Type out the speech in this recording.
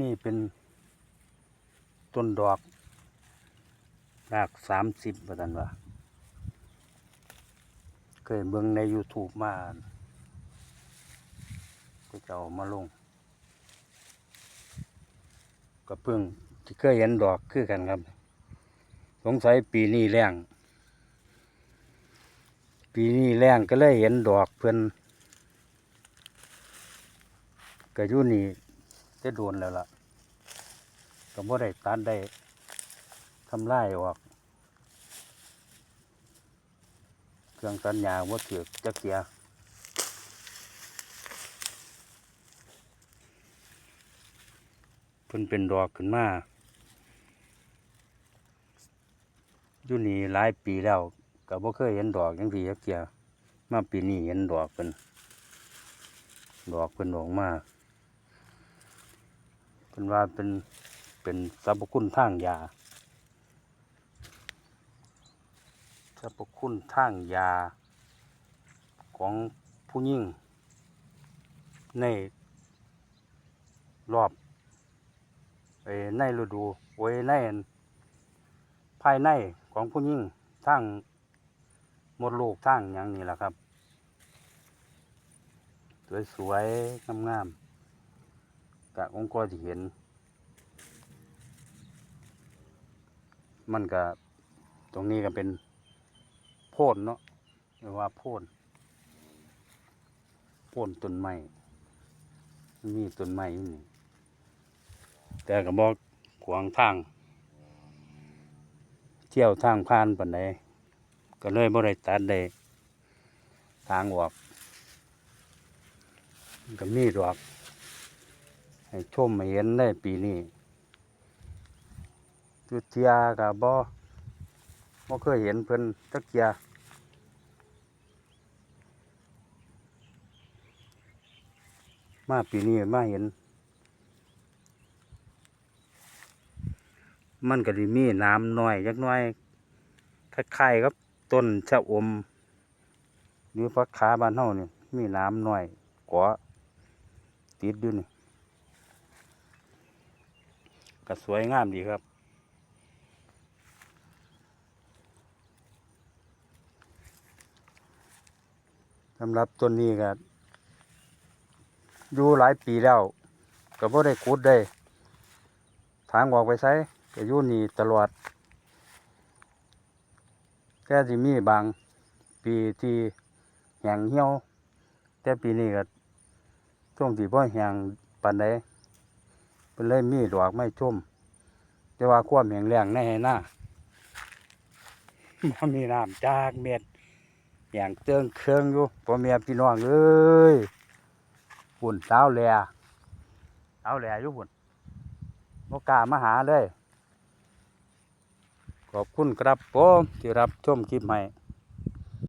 นี่เป็นต้นดอกรากสามสิบประทันว่าเคยเบิ่งใน YouTube มาก็จะเอามาลงก็เพิ่งที่เคยเห็นดอกคือกันครับ สงสัยปีนี้แรงปีนี้แรงก็เลยเห็นดอกเพิ่นก็อยู่นี่ จะโดนแล้วล่ะก็บ่ได้ตัดได้ทำลายออก เครื่องตัดหญ้าบ่ถือจักเกียเพิ่นเป็นดอกขึ้นมาอยู่นี่หลายปีแล้วก็บ่เคยเห็นดอกจังซี่จักเกียมาปีนี้เห็นดอกเพิ่นดอกเพิ่นออกมา เพิ่นว่าเป็นเป็นสรรพคุณทางยาสรรพคุณทางยา ของผู้หญิงในรอบเอ่อในฤดูโอ้ยในภายในของผู้หญิงทางมดลูกทางอย่างนี้แหละครับ สวยๆงามๆ กะองค์ก็จะเห็น มันก็ตรงนี้ก็เป็นโพนเนาะเรียกว่าโพนโพนต้นไม้มีต้นไม้อยู่นี่แต่ก็บอกขวางทาง เที่ยวทางผ่านปันใดก็เลยบ่ได้ตัดได้ทางออกมันก็มีดอก ให้ชมให้เห็นได้ปีนี้จุดเทียกับบ่บ่เคยเห็นเพิ่นตักเทียมาปีนี้มาเห็น มันก็สิมีน้ำน้อยจักหน้อยคล้ายๆกับต้นชะอมหรือพักขาบ้านเฮานี่มีน้ำน้อยเกาติดอยู่นี่ ก็สวยงามดีครับ สำหรับต้นนี้ก็อยู่หลายปีแล้ว ก็บ่ได้ขุดได้ทางออกไปใช้ก็อยู่นี่ตลอดแค่สิมีบางปีที่แห้งเหี่ยว แต่ปีนี้ก็ช่วงที่บ่อแห้งปานใด เป็นเลยมีดอกไม้ชมแต่ว่าความแห้งแล้งในหน้าบ่มีน้ำจากเม็ดอย่างเติงเครื่องอยู่พ่อแม่พี่น้องเอ้ยฝุ่นสาวแหล่สาวแหล่อยู่ฝุ่นบ่กามาหาเลย ขอบคุณครับผมที่รับชมคลิปใหม่